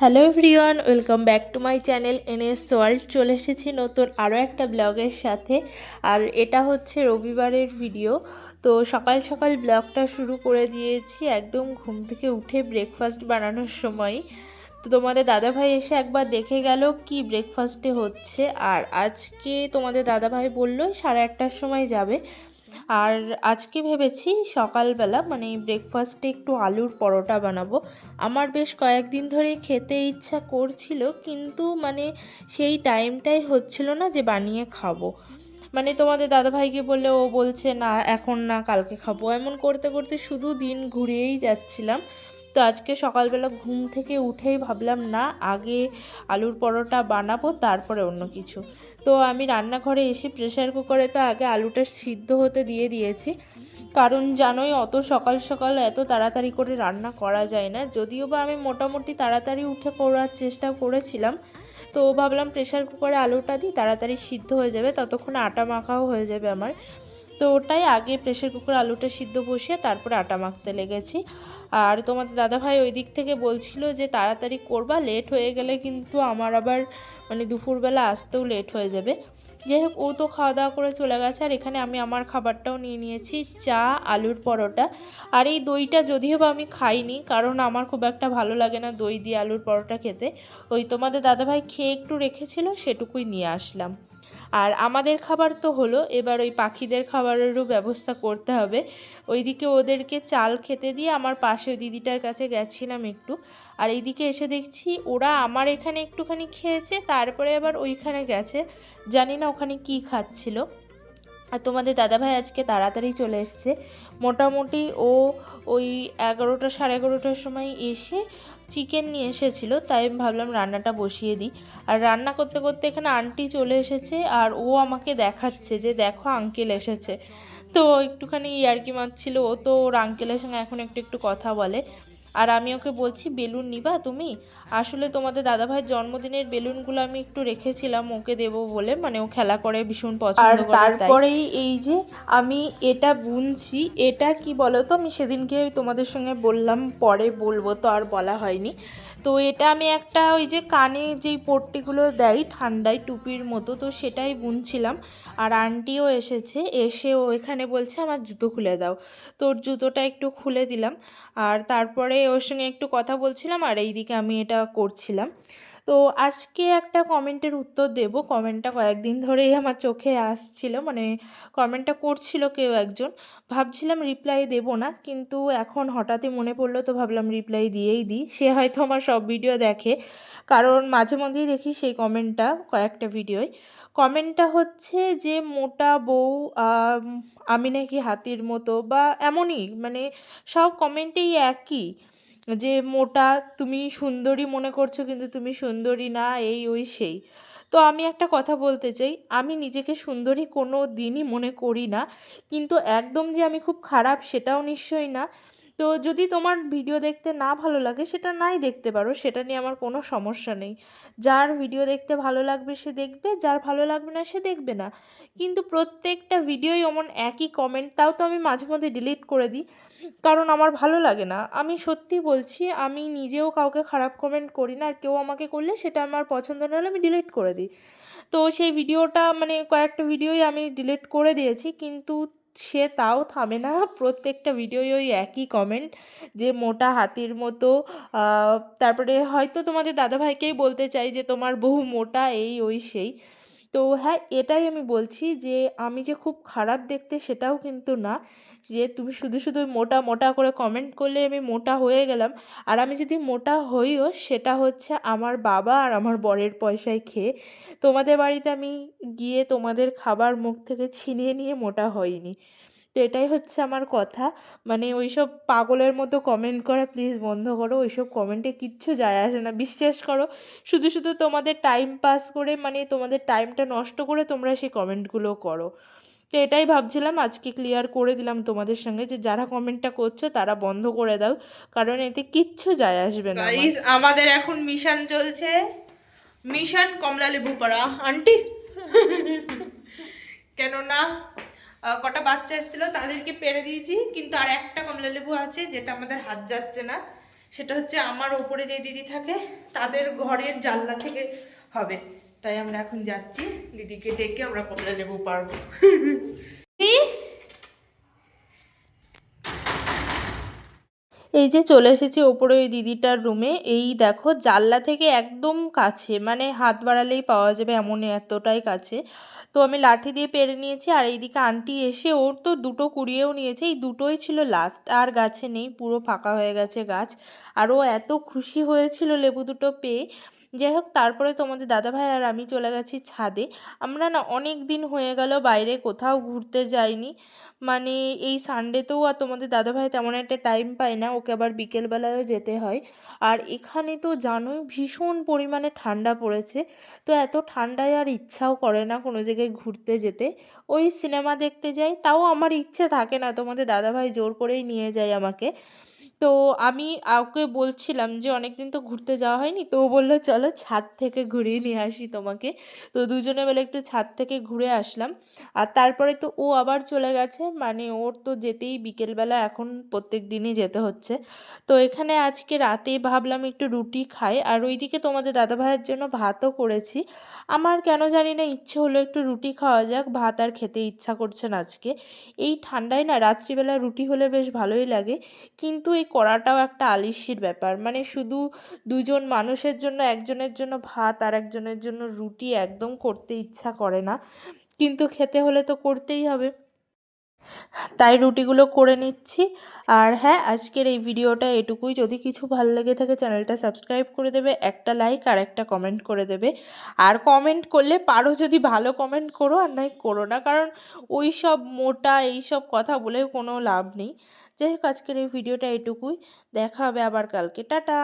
Hello everyone welcome back to my channel NS world চলে এসেছি নতুন আরও একটা ব্লগের সাথে। আর এটা হচ্ছে রবিবারের ভিডিও তো সকাল সকাল ব্লগটা শুরু করে দিয়েছি, একদম ঘুম থেকে উঠে ব্রেকফাস্ট বানানোর সময়। তো তোমাদের দাদাভাই এসে একবার দেখে গেল কি ব্রেকফাস্টে হচ্ছে। আর আজকে তোমাদের দাদাভাই বলল সাড়ে আটটার সময় যাবে। আর আজকে ভেবেছি সকালবেলা মানে ব্রেকফাস্টে একটু আলুর পরোটা বানাবো। আমার বেশ কয়েকদিন ধরেই খেতে ইচ্ছা করছিল, কিন্তু মানে সেই টাইমটাই হচ্ছিল না যে বানিয়ে খাব। মানে তোমাদের দাদাভাইকে বললে, ও বলছে, না, এখন না, কালকে খাব। এমন করতে করতে শুধু দিন ঘুরিয়েই যাচ্ছিলাম। তো আজকে সকালবেলা ঘুম থেকে উঠেই ভাবলাম, না, আগে আলুর পরোটা বানাবো, তারপরে অন্য কিছু। তো আমি রান্নাঘরে এসে প্রেশার কুকারে তো আগে আলুটা সিদ্ধ হতে দিয়ে দিয়েছি। কারণ জানোই অত সকাল সকাল এত তাড়াতাড়ি করে রান্না করা যায় না। যদিও বা আমি মোটামুটি তাড়াতাড়ি উঠে করার চেষ্টা করেছিলাম, তো ভাবলাম প্রেশার কুকারে আলুটা দিই, তাড়াতাড়ি সিদ্ধ হয়ে যাবে, ততক্ষণে আটা মাখাও হয়ে যাবে আমার। তো ওটাই আগে প্রেশার কুকার আলুটা সিদ্ধ বসিয়ে তারপরে আটা মাখতে লেগেছি। আর তোমাদের দাদাভাই ওই দিক থেকে বলছিল যে, তাড়াতাড়ি করবা লেট হয়ে গেলে কিন্তু আমার আবার মানে দুপুরবেলা আসতেও লেট হয়ে যাবে। যাই হোক ও তো খাওয়া দাওয়া করে চলে গেছে। আর এখানে আমি আমার খাবারটাও নিয়ে নিয়েছি, চা, আলুর পরোটা। আর এই দইটা যদিও বা আমি খাইনি, কারণ আমার খুব একটা ভালো লাগে না দই দিয়ে আলুর পরোটা খেতে। ওই তোমাদের দাদাভাই খেয়ে একটু রেখেছিল, সেটুকুই নিয়ে আসলাম। আর আমাদের খাবার তো হলো, এবার ওই পাখিদের খাবারেরও ব্যবস্থা করতে হবে। ওইদিকে ওদেরকে চাল খেতে দিয়ে আমার পাশে দিদিটার কাছে গেছিলাম একটু। আর এইদিকে এসে দেখছি ওরা আমার এখানে একটুখানি খেয়েছে, তারপরে আবার ওইখানে গেছে। জানি না ওখানে কি খাচ্ছিল। আর তোমাদের দাদাভাই আজকে তাড়াতাড়ি চলে এসছে। মোটামুটি ও ওই এগারোটা সাড়ে এগারোটার সময় এসে চিকেন নিয়ে এসেছিল, তাই আমি ভাবলাম রান্নাটা বসিয়ে দিই। আর রান্না করতে করতে এখানে আন্টি চলে এসেছে আর ও আমাকে দেখাচ্ছে যে দেখো আঙ্কেল এসেছে। তো একটুখানি ইয়ার্কি মারছিল ও, তো ওর আঙ্কেলের সঙ্গে এখন একটু একটু কথা বলে। আর আমি ওকে বলছি বেলুন নিবা তুমি? আসলে তোমাদের দাদাভাইয়ের জন্মদিনের বেলুনগুলো আমি একটু রেখেছিলাম ওকে দেব বলে। মানে ও খেলা করে ভীষণ পছন্দ আর। তারপরেই এই যে আমি এটা বুনছি এটা কি বলতো? তো আমি সেদিনকে তোমাদের সঙ্গে বললাম পরে বলব তো আর বলা হয়নি। তো এটা আমি একটা ওই যে কানে যেই পট্টিগুলো দেয় ঠান্ডায় টুপির মতো, তো সেটাই বুনছিলাম। আর আন্টিও এসেছে এসে ও এখানে বলছে, আমার জুতো খুলে দাও। তোর জুতোটা একটু খুলে দিলাম। আর তারপরে ওর সঙ্গে একটু কথা বলছিলাম, আর এইদিকে আমি এটা করছিলাম। তো আজকে একটা কমেন্টের উত্তর দেব। কমেন্টটা কয়েকদিন ধরেই আমার চোখে আসছিল মানে কমেন্টটা করছিল কেউ একজন। ভাবছিলাম রিপ্লাই দেব না, কিন্তু এখন হঠাৎই মনে পড়ল তো ভাবলাম রিপ্লাই দিয়েই দিই। সে হয়তো আমার সব ভিডিও দেখে, কারণ মাঝে মধ্যেই দেখি সেই কমেন্টটা, কয়েকটা ভিডিওয় কমেন্টটা হচ্ছে যে, মোটা বউ আমি নাকি হাতির মতো বা এমনই মানে সব কমেন্টেই একই। যে মোটা তুমি সুন্দরী মনে করছ, কিন্তু তুমি সুন্দরী না, এই ওই সেই। তো আমি একটা কথা বলতে চাই, আমি নিজেকে সুন্দরী কোনো দিনই মনে করি না, কিন্তু একদম যে আমি খুব খারাপ সেটাও নিশ্চয়ই না। তো যদি তোমার ভিডিও দেখতে না ভালো লাগে, সেটা নাই দেখতে পারো, সেটা নিয়ে আমার কোনো সমস্যা নেই। যার ভিডিও দেখতে ভালো লাগবে, সে দেখবে, যার ভালো লাগবে না, সে দেখবে না। কিন্তু প্রত্যেকটা ভিডিওই এমন একই কমেন্ট তাও তো আমি মাঝে মধ্যে ডিলিট করে দিই, কারণ আমার ভালো লাগে না। আমি সত্যি বলছি, আমি নিজেও কাউকে খারাপ কমেন্ট করি না, আর কেউ আমাকে করলে সেটা আমার পছন্দ না হলে আমি ডিলিট করে দিই। তো সেই ভিডিওটা মানে কয়েকটা ভিডিওই আমি ডিলিট করে দিয়েছি, কিন্তু সে তাও থামে না। প্রত্যেকটা ভিডিওই ওই একই কমেন্ট যে মোটা হাতির মতো তারপরে হয়তো তোমাদের দাদাভাইকেই বলতে চাই যে তোমার বহু মোটা, এই, ওই, সেই। তো হ্যাঁ এটাই আমি বলছি যে আমি যে খুব খারাপ দেখতে সেটাও কিন্তু না। যে তুমি শুধু শুধু মোটা মোটা করে কমেন্ট করলে আমি মোটা হয়ে গেলাম। আর আমি যদি মোটা হইও সেটা হচ্ছে আমার বাবা আর আমার বরের পয়সায় খেয়ে। তোমাদের বাড়িতে আমি গিয়ে তোমাদের খাবার মুখ থেকে ছিনিয়ে নিয়ে মোটা হইনি। তো এটাই হচ্ছে আমার কথা। মানে ওইসব পাগলের মতো কমেন্ট করা প্লিজ বন্ধ করো। ওইসব কমেন্টে কিচ্ছু যায় আসে না। বিশ্বাস করো, শুধু শুধু তোমাদের টাইম পাস করে মানে তোমাদের টাইমটা নষ্ট করে তোমরা সেই কমেন্টগুলো করো। তো এটাই ভাবছিলাম, আজকে ক্লিয়ার করে দিলাম তোমাদের সঙ্গে যে যারা কমেন্টটা করছ তারা বন্ধ করে দাও, কারণ এতে কিচ্ছু যায় আসবে না। আমাদের এখন মিশন চলছে। মিশন কমলা লেবু পাড়া। আন্টি! কেননা কটা বাচ্চা এসেছিল তাদেরকে পেরে দিয়েছি, কিন্তু আর একটা কমলা লেবু আছে যেটা আমাদের হাত যাচ্ছে না। সেটা হচ্ছে আমার ওপরে যে দিদি থাকে, তাদের ঘরের জানলা থেকে হবে। তাই আমরা এখন যাচ্ছি, দিদিকে ডেকে আমরা কমলা লেবু পারব কি? এই যে চলে এসেছি ওপরে ওই দিদিটার রুমে এই দেখো জানলা থেকে একদম কাছে মানে হাত বাড়ালেই পাওয়া যাবে এমন এতটাই কাছে। তো আমি লাঠি দিয়ে পেরে নিয়েছি আর এইদিকে আন্টি এসে ওর তো দুটো কুড়িয়েও নিয়েছে, এই দুটোই ছিল লাস্ট আর গাছে নেই, পুরো ফাঁকা হয়ে গেছে গাছ। আর ও এত খুশি হয়েছিল লেবু দুটো পেয়ে। যাই হোক তারপরে তোমাদের দাদাভাই আর আমি চলে গেছি ছাদে। আমরা না অনেক দিন হয়ে গেল বাইরে কোথাও ঘুরতে যাইনি। মানে এই সানডেতেও আর তোমাদের দাদাভাই তেমন একটা টাইম পায় না, ওকে আবার বিকেলবেলায়ও যেতে হয়। আর এখানে তো জানোই ভীষণ পরিমাণে ঠান্ডা পড়েছে। তো এত ঠান্ডায় আর ইচ্ছাও করে না কোনো জায়গায় ঘুরতে যেতে। ওই সিনেমা দেখতে যাই, তাও আমার ইচ্ছে থাকে না তোমাদের দাদাভাই জোর করেই নিয়ে যায় আমাকে। তো আমি ওকে বলছিলাম যে অনেকদিন তো ঘুরতে যাওয়া হয়নি, তো ও বলল, চলো ছাদ থেকে ঘুরিয়ে নিয়ে আসি তোমাকে। তো দুজনে মিলে একটু ছাদ থেকে ঘুরে আসলাম। আর তারপরে তো ও আবার চলে গেছে মানে ওর তো যেতেই বিকেলবেলা, এখন প্রত্যেক দিনই যেতে হচ্ছে। তো এখানে আজকে রাতে ভাবলাম একটু রুটি খাই, আর ওইদিকে তোমাদের দাদা ভাইয়ের জন্য ভাতও করেছি। আমার কেন জানি না ইচ্ছে হলো একটু রুটি খাওয়া যাক, ভাত আর খেতে ইচ্ছা করছে না আজকে। এই ঠান্ডায় না রাত্রিবেলা রুটি হলে বেশ ভালোই লাগে, কিন্তু এই করাটাও একটা আলিস্যির ব্যাপার। মানে শুধু দুজন মানুষের জন্য, একজনের জন্য ভাত আর একজনের জন্য রুটি একদম করতে ইচ্ছা করে না। কিন্তু খেতে হলে তো করতেই হবে। তাই রুটিগুলো করে নিচ্ছি। আর হ্যাঁ আজকের এই ভিডিওটা এটুকুই। যদি কিছু ভালো লেগে থাকে, চ্যানেলটা সাবস্ক্রাইব করে দেবে, একটা লাইক আর একটা কমেন্ট করে দেবে। আর কমেন্ট করলে পারো যদি ভালো কমেন্ট করো, আর নাই করো না। কারণ ওই সব মোটা এই সব কথা বলে কোনো লাভ নেই। যাই হোক আজকের এই ভিডিওটা এটুকুই। দেখা হবে আবার কালকে। টাটা!